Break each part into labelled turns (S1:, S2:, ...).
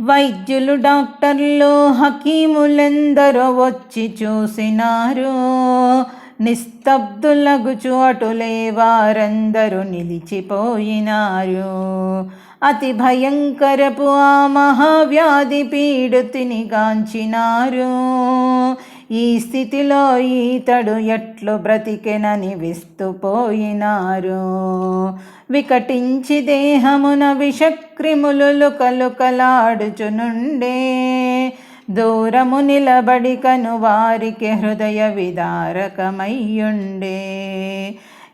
S1: వైద్యులు డాక్టర్లు హకీములెందరో వచ్చి చూసినారు. నిస్తబ్దులగుచు అటులే వారందరూ నిలిచిపోయినారు. అతి భయంకరపు ఆ మహావ్యాధి పీడుతిని గాంచినారు. ఈ స్థితిలో ఈతడు ఎట్లు బ్రతికెనని విస్తుపోయినారు. వికటించి దేహమున విషక్రిములు కలుకలాడుచునుండే దూరము నిలబడి కను వారికి హృదయ విదారకమయ్యుండే.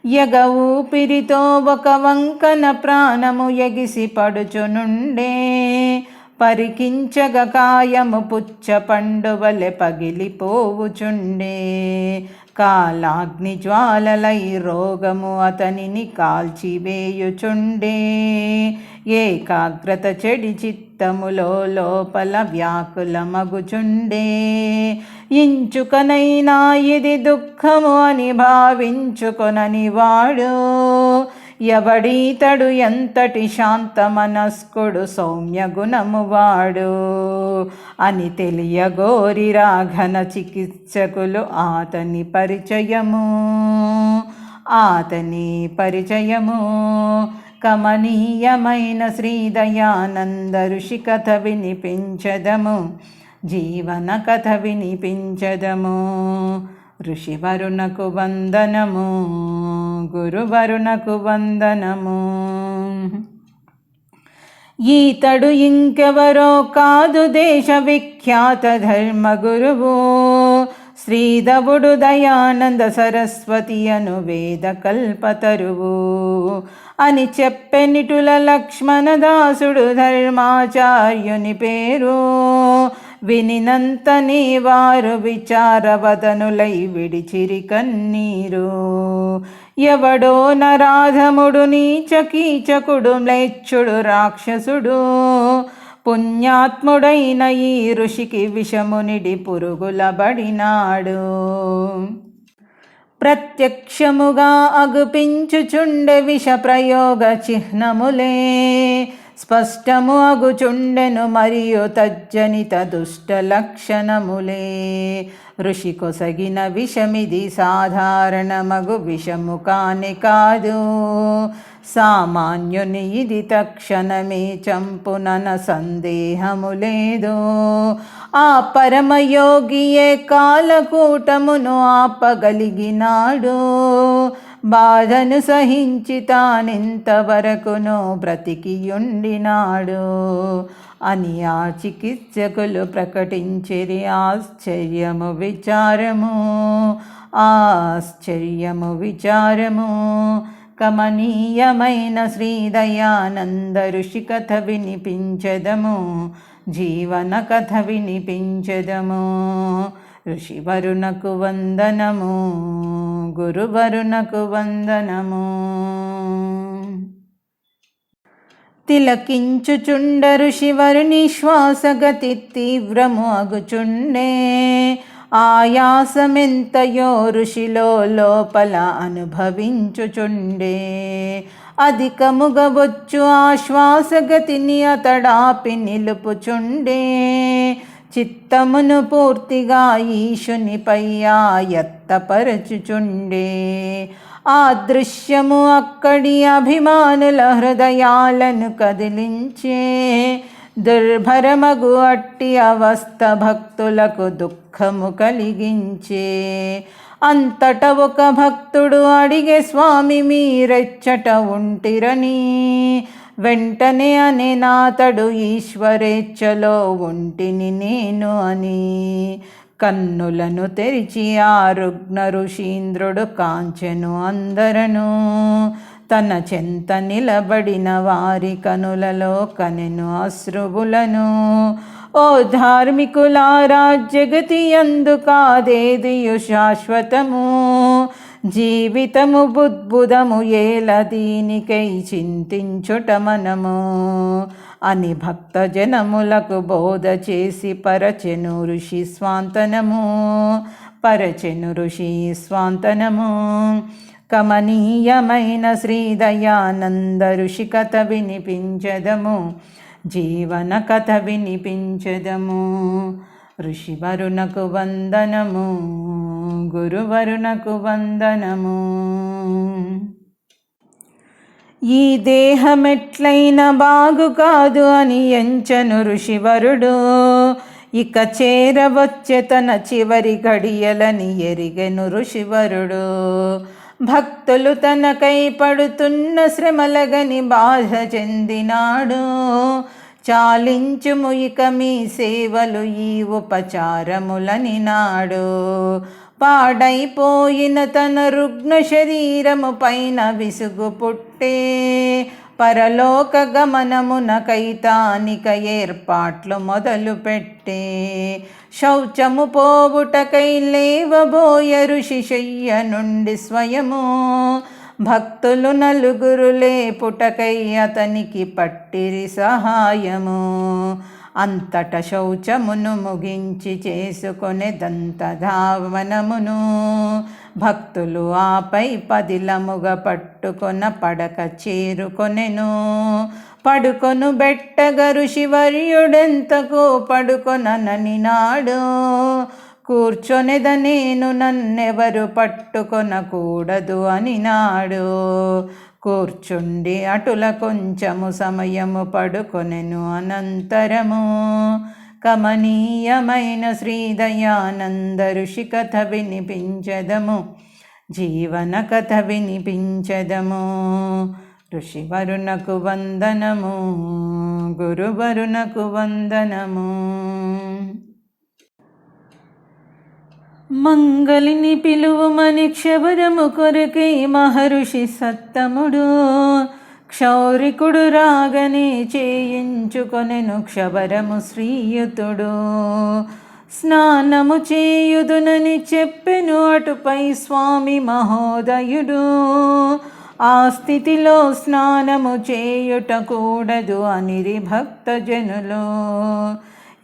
S1: యగ ఊపిరితో ఒక వంకన ప్రాణము ఎగిసి పడుచునుండే. పరికించగ కాయము పుచ్చ పండువలె పగిలిపోవుచుండే కాలాగ్ని జ్వాలలై రోగము అతనిని కాల్చివేయుచుండే ఏకాగ్రత చెడి చిత్తములో లోపల వ్యాకుల మగుచుండే ఇంచుకనైనా ఇది దుఃఖము అని భావించుకొనని వాడు. ఎవడీతడు ఎంతటి శాంత మనస్కుడు సౌమ్య గుణము వాడు అని తెలియగోరి రాఘన చికిత్సకులు ఆతని పరిచయము. ఆతని పరిచయము. కమనీయమైన శ్రీదయానంద ఋషి కథ వినిపించదము. జీవన కథ వినిపించదము. ఋషివరునకు వందనము గురువరునకు వందనము. ఈతడు ఇంకెవరో కాదు దేశ విఖ్యాత ధర్మ గురువు శ్రీధవుడు దయానంద సరస్వతి అను వేద కల్పతరువు. అని చెప్పెనిటుల లక్ష్మణదాసుడు ధర్మాచార్యుని పేరు. వినినంతని వారు విచారవదనులై విడిచిరి కన్నీరు. ఎవడో నరాధముడు నీచకీచకుడు మ్లేచ్చుడు రాక్షసుడు. పుణ్యాత్ముడైన ఈ ఋషికి విషమునిడి పురుగులబడినాడు. ప్రత్యక్షముగా అగుపించుచుండె విష ప్రయోగ చిహ్నములే. స్పష్టము అగుచుండెను మరియు తజ్జనిత దుష్ట లక్షణములే. ఋషి కొసగిన విషమిది సాధారణమగు విషము కాని కాదు. సామాన్యుని ఇది తక్షణమే చంపునన సందేహము లేదు ఆ పరమయోగియే కాలకూటమును ఆపగలిగినాడు. బాధను సహించి తానింతవరకును బ్రతికియుండినాడు. అని ఆ చికిత్సకులు ప్రకటించిరి ఆశ్చర్యము విచారము. ఆశ్చర్యము విచారము. కమనీయమైన శ్రీదయానంద ఋషి కథ వినిపించదము. జీవన కథ వినిపించదము. ఋషివరునకు వందనము గురువరునకు వందనము. తిలకించుచుండ ఋషివరుని శ్వాసగతి తీవ్రము అగుచుండే ఆయాసమెంతయో ఋషిలో లోపల అనుభవించుచుండే. అధికముగా వచ్చు శ్వాసగతిని అతడాపి నిలుపుచుండే చిత్తమును పూర్తిగా ఈశునిపై ఆయత్తపరచుచుండే ఆ దృశ్యము అక్కడి అభిమానుల హృదయాలను కదిలించే. దుర్భరమగు అట్టి అవస్థ భక్తులకు దుఃఖము కలిగించే. అంతట ఒక భక్తుడు అడిగే స్వామి మీరెచ్చట ఉంటిరని. వెంటనే అనే నాతడు ఈశ్వరేచ్ఛలో ఒంటిని నేను అని. కన్నులను తెరిచి ఆ రుగ్న ఋషీంద్రుడు కాంచెను అందరను. తన చెంత నిలబడిన వారి కనులలో కనెను అశ్రువులను. ఓ ధార్మికులారా జగతి అందు కాదేదియు శాశ్వతము. జీవితము బుద్భుదము ఏల దీనికై చింతించుట మనము. అని భక్తజనములకు బోధ చేసి పరచెను ఋషి స్వాంతనము. పరచెను ఋషి స్వాంతనము. కమనీయమైన శ్రీదయానంద ఋషి కథ వినిపించదము. జీవన కథ వినిపించదము. ఋషివరునకు వందనము గురువరునకు వందనము. ఈ దేహమెట్లైన బాగు కాదు అని ఎంచను ఋషివరుడు. ఇక చేరవచ్చే తన చివరి గడియలని ఎరిగెను ఋషివరుడు. భక్తులు తనకై పడుతున్న శ్రమలగని బాధ చెందినాడు. చాలించుము ఇక మీ సేవలు ఈ ఉపచారములని నాడు. పాడైపోయిన తన రుగ్ణ శరీరము పైన విసుగు పుట్టే పరలోక గమనమున కైతానిక ఏర్పాట్లు మొదలు పెట్టే. శౌచము పోవుటకై లేవబోయ ఋషి శయ్య నుండి స్వయము భక్తులు నలుగురులే పుటకై అతనికి పట్టిరి సహాయము. అంతట శౌచమును ముగించి చేసుకొనే దంతధావనమును. భక్తులు ఆపై పదిలముగ పట్టుకొన పడక చేరుకొనెను. పడుకొను బెట్టగరు శివర్యుడెంతకు పడుకొననని నాడు కూర్చొనెద నేను నన్నెవరు పట్టుకొనకూడదు అని నాడు. కూర్చుండి అటుల కొంచెము సమయము పడుకొనెను అనంతరము. కమనీయమైన శ్రీదయానంద ఋషి కథ వినిపించదము. జీవన కథ వినిపించదము. ఋషివరునకు వందనము. గురువరునకు వందనము. మంగళిని పిలువమని క్షవరము కొరకై మహర్షి సత్తముడు. క్షౌరికుడు రాగనే చేయించుకొనెను క్షవరము శ్రీయుతుడు. స్నానము చేయుదునని చెప్పెను అటుపై స్వామి మహోదయుడు. ఆ స్థితిలో స్నానము చేయుట కూడదు అనిరి భక్తజనులు.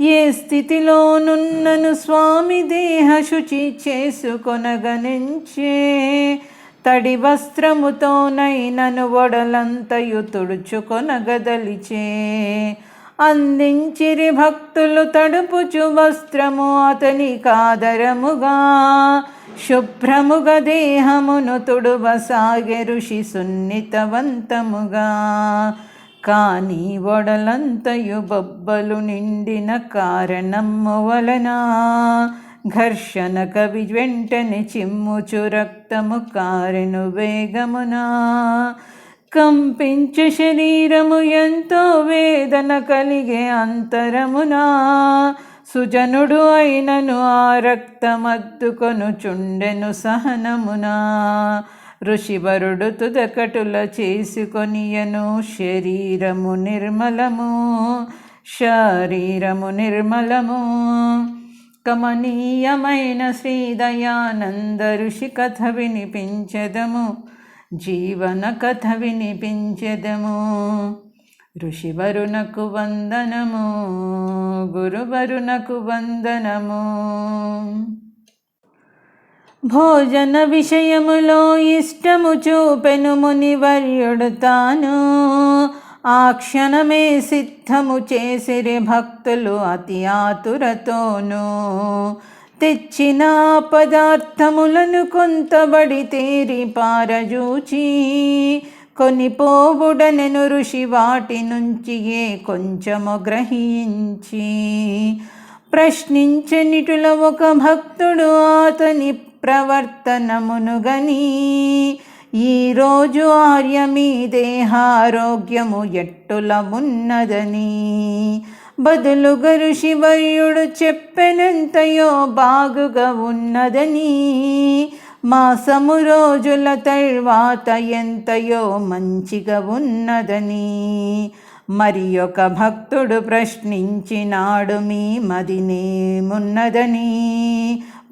S1: ఏ స్థితిలోనున్నను స్వామి దేహ శుచి చేసుకొనగనించే? తడి వస్త్రముతోనైనను ఒడలంతయు తుడుచుకొనగదలిచే? అందించిరి భక్తులు తడుపుచు వస్త్రము అతని కాదరముగా. శుభ్రముగా దేహమును తుడువసాగె ఋషి సున్నితవంతముగా. కానీ ఒడలంతయు బొబ్బలు నిండిన కారణము వలన ఘర్షణ కవి వెంటనే చిమ్ముచు రక్తము కారెను వేగమునా. కంపించు శరీరము ఎంతో వేదన కలిగే అంతరమునా సుజనుడు అయినను ఆ రక్తమద్దుకొను చుండెను సహనమునా. ఋషివరుడు తుదకటుల చేసుకొనియను. శరీరము నిర్మలము శరీరము నిర్మలము. కమనీయమైన శ్రీదయానంద ఋషి కథ వినిపించదము. జీవన కథ వినిపించదము. ఋషివరునకు వందనము గురువరునకు వందనము. భోజన విషయములో ఇష్టము చూపెను మునివర్యుడు తాను ఆ క్షణమే సిద్ధము చేసిరి భక్తులు అతి ఆతురతోనూ. తెచ్చిన పదార్థములను కొంతబడి తేరి పారజూచి కొనిపోవుడనెను ఋషి వాటి నుంచి ఏ కొంచెము గ్రహించి. ప్రశ్నించనిటుల ఒక భక్తుడు అతని ప్రవర్తనమును గని ఈరోజు ఆర్య మీ దేహారోగ్యము ఎట్టుల ఉన్నదని బదులుగా ఋషివర్యుడు చెప్పెనంతయో బాగుగా ఉన్నదని. మాసము రోజుల తర్వాత ఎంతయో మంచిగా ఉన్నదని. మరి ఒక భక్తుడు ప్రశ్నించినాడు మీ మదినేమున్నదని.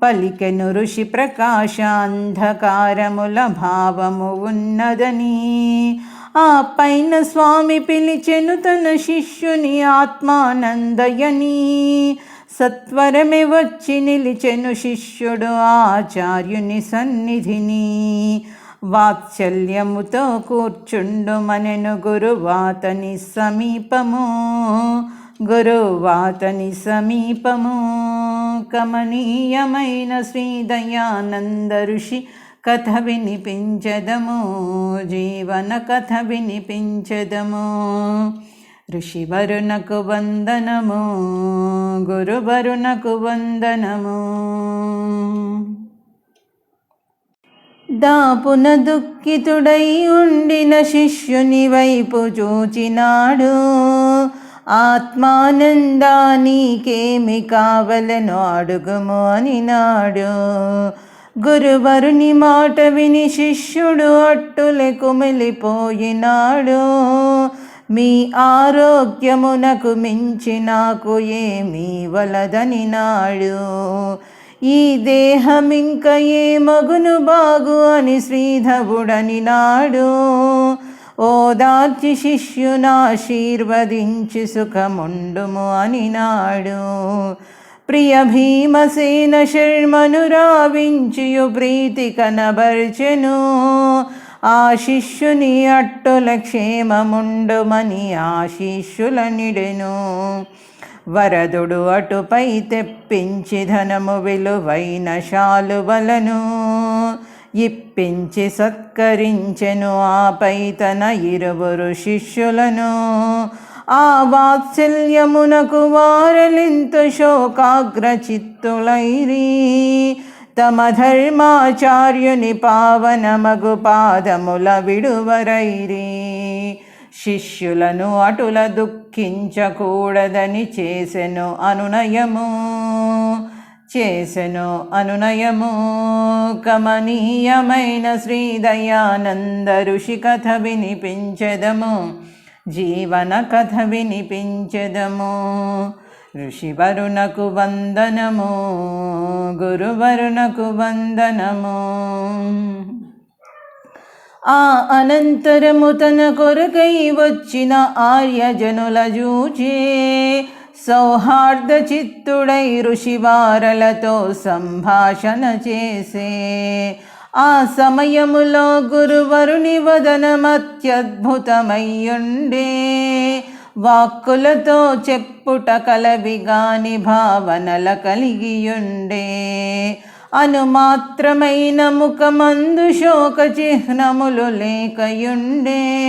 S1: పలికెను ఋషి ప్రకాశాంధకారముల భావము ఉన్నదని. ఆ పైన స్వామి పిలిచెను తన శిష్యుని ఆత్మానందయని. సత్వరమే వచ్చి నిలిచెను శిష్యుడు ఆచార్యుని సన్నిధిని. వాత్సల్యముతో కూర్చుండు మనెను గురువాతని సమీపము. గురువాతని సమీపము. కమనీయమైన శ్రీ దయానంద ఋషి కథ వినిపించదము. జీవన కథ వినిపించదము. ఋషివరునకు వందనము. గురువరునకు వందనము. దాపున దుఃఖితుడై ఉండిన శిష్యుని వైపు చూచినాడు. ఆత్మానందా నీకేమి కావలను అడుగుము అనినాడు గురువరుని మాట విని శిష్యుడు అట్టులే కుమిలిపోయినాడు. మీ ఆరోగ్యమునకు మించి నాకు ఏమీ వలదని నాడు. ఈ దేహమింక ఏ మగును బాగు అని శ్రీధవుడని నాడు. ఓదార్చి శిష్యునాశీర్వదించి సుఖముండుము అని నాడు. ప్రియ భీమసేన శర్మను రావించియు ప్రీతి కనబర్చెను. ఆ శిష్యుని అట్టుల క్షేమముండుమని ఆశీష్యుల నిడెను వరదుడు అటుపై తెప్పించి ధనము విలువైన శాలువలను. ఇప్పించి సత్కరించెను ఆపై తన ఇరువురు శిష్యులను. ఆ వాత్సల్యమునకు వారలింత శోకాగ్రచిత్తులైరి తమ ధర్మాచార్యుని పావనమగు పాదముల విడువరైరి. శిష్యులను అటుల దుఃఖించకూడదని చేసెను అనునయము. చేసెను అనునయము కమనీయమైన శ్రీదయానంద ఋషి కథ వినిపించెదము జీవన కథ వినిపించెదము. ఋషివరునకు వందనము గురువరునకు వందనము. ఆ అనంతరము తన కొరకై వచ్చిన ఆర్యజనుల జూచే సౌహార్ద చిత్తుడై ఋషివారలతో సంభాషణ చేసే. ఆ సమయములో గురువరుని వదనమత్యద్భుతమయ్యుండే. వాక్కులతో చెప్పుట కలవిగాని భావనల కలిగియుండే. అనుమాత్రమైన ముఖమందు శోక చిహ్నములు లేకయుండే.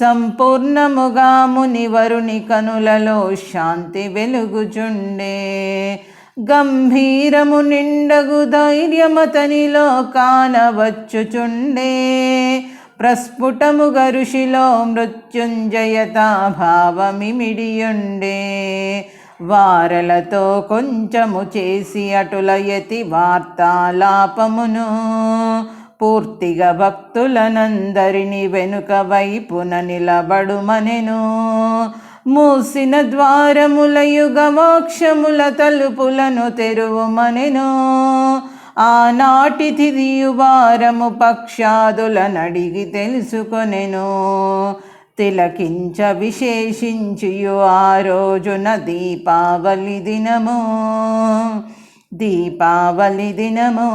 S1: సంపూర్ణముగా మునివరుని కనులలో శాంతి వెలుగుచుండే. గంభీరము నిండగు ధైర్యమతనిలో కానవచ్చుచుండే ప్రస్ఫుటముగ ఋషిలో మృత్యుంజయతా భావమిమిడియుండే. వారలతో కొంచెము చేసి అటుల యతి వార్తాలాపమును పూర్తిగా భక్తులనందరిని వెనుక వైపున నిలబడుమనెను. మూసిన ద్వారముల యుగవాక్షముల తలుపులను తెరువుమనెను. ఆనాటి తిదియు వారము పక్షాదుల నడిగి తెలుసుకొనెను. తిలకించ విశేషించియు ఆ రోజున దీపావళి దినము. దీపావళి దినము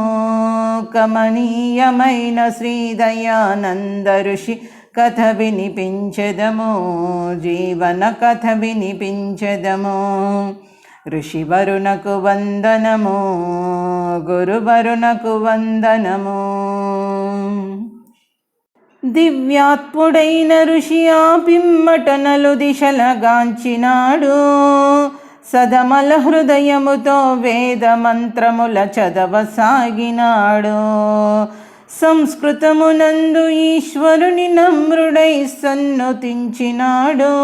S1: కమనీయమైన శ్రీదయానంద ఋషి కథ వినిపించదము జీవన కథ వినిపించెదము. ఋషివరునకు వందనము గురువరుణకు వందనము. దివ్యాత్ముడైన ఋషి ఆ పిమ్మటనలు దిశలగాంచినాడు సదమల హృదయముతో వేద మంత్రముల చదవసాగినాడు సంస్కృతమునందు ఈశ్వరుని నమ్రుడై సన్నుతించినాడు.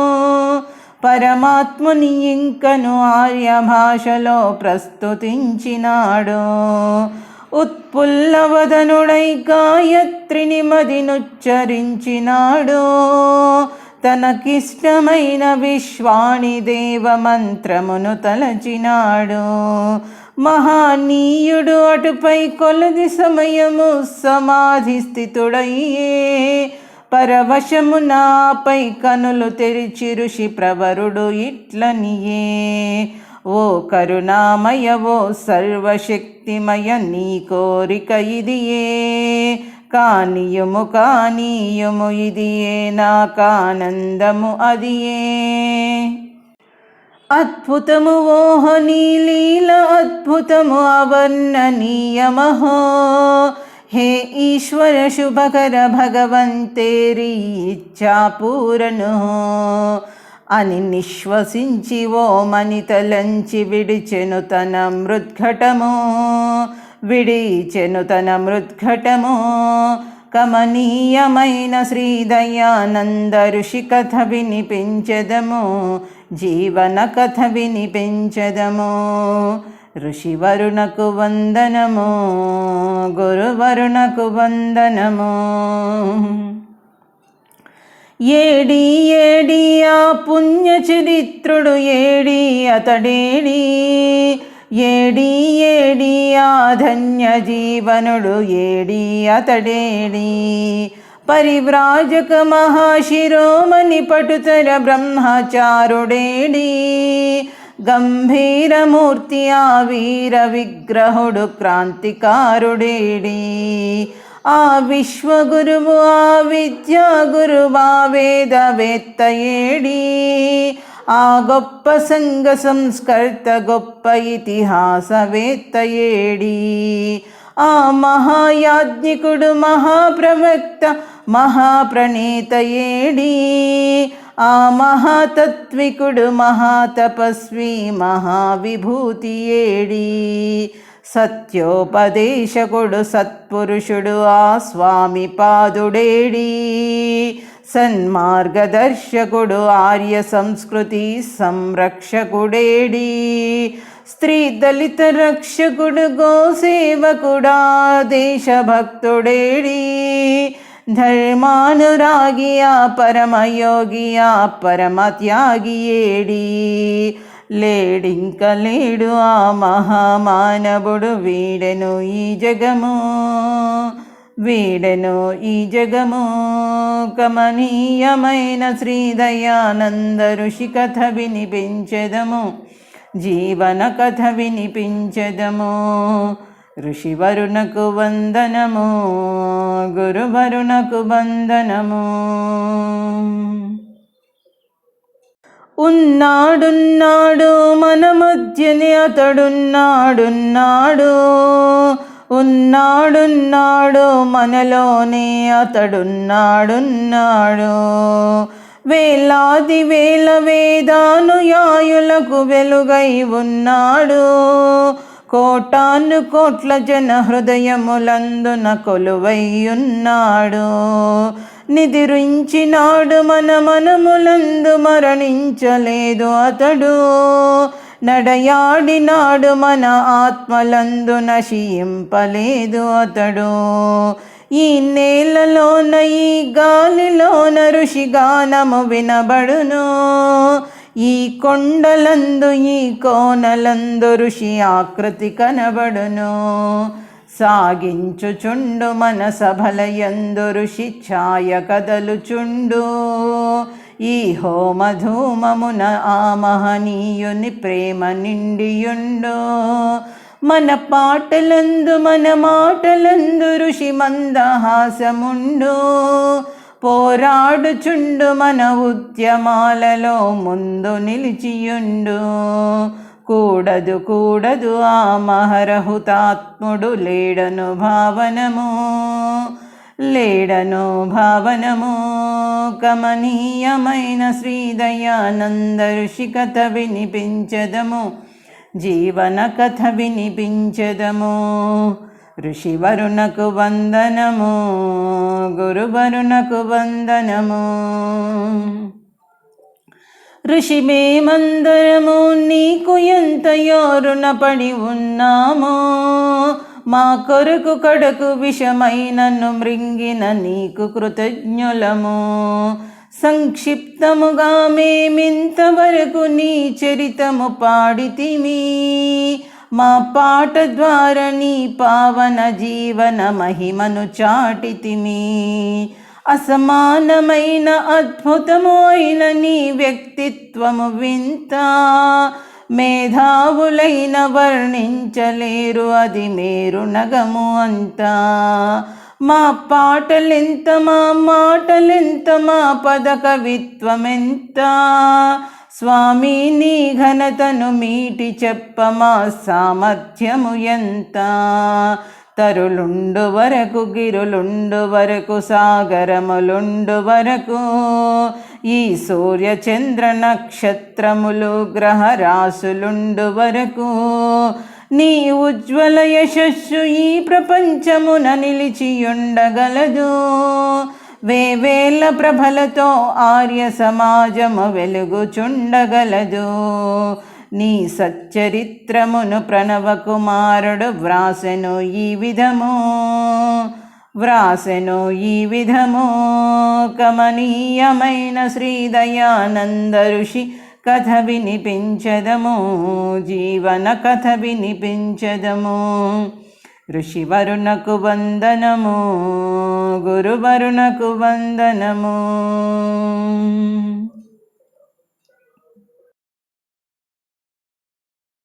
S1: పరమాత్ముని ఇంకను ఆర్య భాషలో ప్రస్తుతించినాడు. ఉత్పుల్లవదనుడై గాయత్రిని మదినుచ్చరించినాడు. తనకిష్టమైన విశ్వాణి దేవ మంత్రమును తలచినాడు. మహానీయుడు అటుపై కొలది సమయము సమాధి స్థితుడయ్యే. పరవశము నాపై కనులు తెరిచి ఋషి ప్రవరుడు ఇట్లనియే. ఓ కరుణామయ ఓ సర్వశక్తిమయ నీ కోరిక ఇదియే. కానియుము కానీయుము ఇదియే నాకానందము అదియే అద్భుతము ఓహని లీల అద్భుతము అవర్ణనీయమహో. హే ఈశ్వర శుభకర భగవంతేరి ఇచ్చాపూరను అని నిశ్వసించి ఓ మణితలంచి విడిచెను తన మృద్ఘటము. విడిచెను తన మృద్ఘటము. కమనీయమైన శ్రీదయానంద ఋషి కథ వినిపించదము. జీవన కథ వినిపించదము. ఋషివరుణకు వందనము. గురువరుణకు వందనము. ఏడి ఏడి ఆ పుణ్య చరిత్రుడు ఏడి అతడేడి. ఏడి ఏడి ఆ ధన్య జీవనుడు ఏడి అతడేడి పరివ్రాజక మహాశిరోమణి పటుతర బ్రహ్మచారుడేడి గంభీరమూర్తి ఆ వీర విగ్రహుడు క్రాంతికారుడేడి ఆ విశ్వగురువు ఆ విద్యా గురువా వేదవేత్త ఏడి ఆ గొప్ప సంఘ సంస్కర్త గొప్ప ఇతిహాసవేత్త ఏడి. ఆ మహాయాజ్ఞికుడు మహాప్రవక్త మహాప్రణీత ఏడి. ఆ మహాతత్వికుడు మహాతపస్వి మహావిభూతి ఏడి. సత్యోపదేశకుడు సత్పురుషుడు ఆ స్వామి పాదుడేడి. సన్మార్గదర్శకుడు ఆర్య సంస్కృతి సంరక్షకుడేడి స్త్రీ దళిత రక్షకుడు గోసేవకుడా దేశభక్తుడేడి ధర్మానురాగియా పరమయోగియా పరమత్యాగియేడి లేడింక లేడు ఆ మహామానవుడు వీడెను ఈ జగము వీడెను ఈ జగము కమనీయమైన శ్రీదయానంద ఋషి కథ వినిపించెదము జీవన కథ వినిపించెదము. ఋషివరుణకు వందనము గురువరుణకు వందనము. ఉన్నాడున్నాడు మన మధ్యనే అతడున్నాడున్నాడు. ఉన్నాడున్నాడు మనలోనే అతడున్నాడున్నాడు. వేలాది వేల వేదానుయాయులకు వెలుగై ఉన్నాడు. కోటాను కోట్ల జన హృదయములందున కొలువై ఉన్నాడు. నిదిరించినాడు మన మనములందు మరణించలేదు అతడు. నడయాడినాడు మన ఆత్మలందు నశింపలేదు అతడు. ఈ నేలలోన ఈ గాలిలోన ఋషిగానము వినబడును. ఈ కొండలందు ఈ కోనలందు ఋషి ఆకృతి కనబడును. సాగించుచుండు మన సభలయందు ఋషి ఛాయ కదలుచుండు. ఈ హోమధూమమున ఆ మహనీయుని ప్రేమ నిండియుండు. మన పాటలందు మన మాటలందు ఋషి మందహాసముండు. పోరాడుచుండు మన ఉద్యమాలలో ముందు నిలిచియుండు. కూడదు కూడదు ఆ మహరహుతాత్ముడు లేడను భావనము. లేడనో భావనము కమనీయమైన శ్రీదయానంద ఋషి కథ వినిపించదము జీవన కథ వినిపించదము. ఋషివరుణకు వందనము గురువరుణకు వందనము. ఋషి మేమందరము నీకు ఎంతయో రుణపడి ఉన్నాము మా కొరకు కడకు విషమైనను మృంగిన నీకు కృతజ్ఞులము. సంక్షిప్తముగా మేమింతవరకు నీ చరితము పాడితిమి. మా పాట ద్వారా నీ పావన జీవన మహిమను చాటితిమి. అసమానమైన అద్భుతమైన నీ వ్యక్తిత్వము వింత. మేధావులైన వర్ణించలేరు అది మేరు నగము అంతా. మా పాటలెంత మా మాటలెంత మా పద కవిత్వమెంత స్వామి నీ ఘనతను మీటి చెప్ప మా సామర్థ్యము ఎంత? తరులుండు వరకు గిరులుండు వరకు సాగరములుండు వరకు ఈ సూర్య చంద్ర నక్షత్రములు గ్రహరాశులుండు వరకు. నీ ఉజ్వల యశస్సు ఈ ప్రపంచమున నిలిచియుండగలదు. వేవేల ప్రభలతో ఆర్య సమాజము వెలుగుచుండగలదు. నీ సచ్చరిత్రమును ప్రణవ కుమారుడు వ్రాసెను ఈ విధము. వ్రాసెను ఈ విధము. కమనీయమైన శ్రీదయానంద ఋషి కథ వినిపించదము. జీవన కథ వినిపించదము. ఋషివరుణకు వందనము. గురువరుణకు వందనము.